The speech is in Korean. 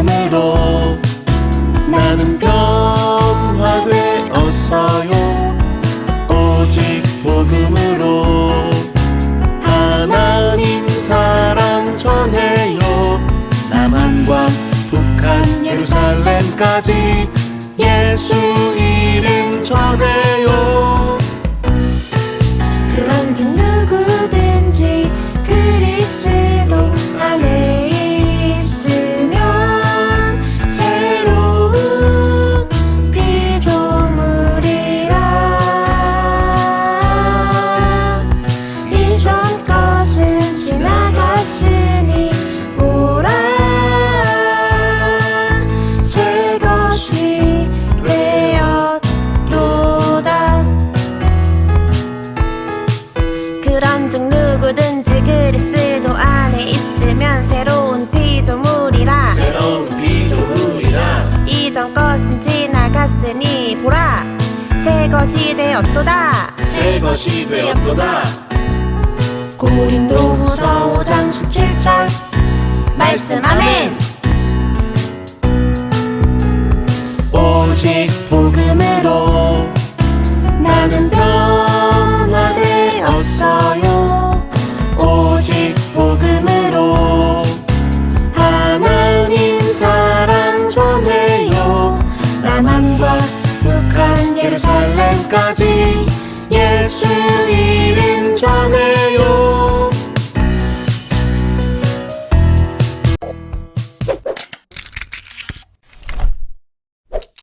은혜로 나는 변화되었어요. 오직 복음으로 하나님 사랑 전해요. 남한과 북한 예루살렘까지 예수 것이 되었도다. 새 것이 되었도다. 고린도후서